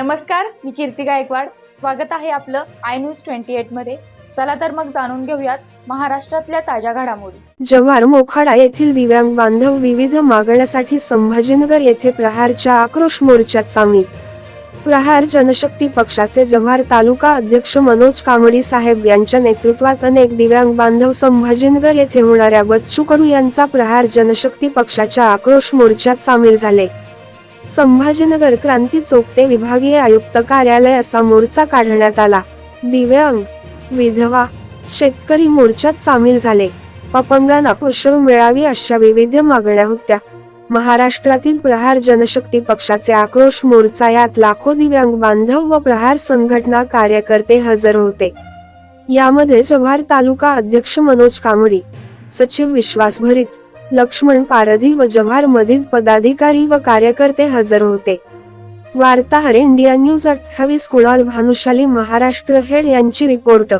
नमस्कार मी कीर्ती गायकवाड. स्वागत आहे आपलं आय न्यूज ट्वेंटी एटमध्ये. चला तर मग जाणून घेऊयात महाराष्ट्रातल्या ताज्या घडामोडी. जव्हार मोखाडा येथील दिव्यांग बांधव विविध मागण्यासाठी संभाजीनगर येथे प्रहारच्या आक्रोश मोर्चात सामील. प्रहार जनशक्ती पक्षाचे जव्हार तालुका अध्यक्ष मनोज कांबडी साहेब यांच्या नेतृत्वात अनेक दिव्यांग बांधव संभाजीनगर येथे होणाऱ्या बच्चू कडू यांचा प्रहार जनशक्ती पक्षाच्या आक्रोश मोर्चात सामील झाले. संभाजीनगर क्रांती चौक ते विभागीय आयुक्त कार्यालय असा मोर्चा काढण्यात आला. दिव्यांग विधवा शेतकरी मोर्चात सामील झाले. अपंगांना पोषण मिळावी अशा विविध मागण्या होत्या. महाराष्ट्रातील प्रहार जनशक्ती पक्षाचे आक्रोश मोर्चा यात लाखो दिव्यांग बांधव व प्रहार संघटना कार्यकर्ते हजर होते. यामध्ये जव्हार तालुका अध्यक्ष मनोज कांबळी सचिव विश्वास भरीत लक्ष्मण पारधी व जव्हार मधील पदाधिकारी व कार्यकर्ते हजर होते. वार्ताहर इंडिया न्यूज अठ्ठावीस कुणाल भानुशाली महाराष्ट्र हेड यांची रिपोर्ट.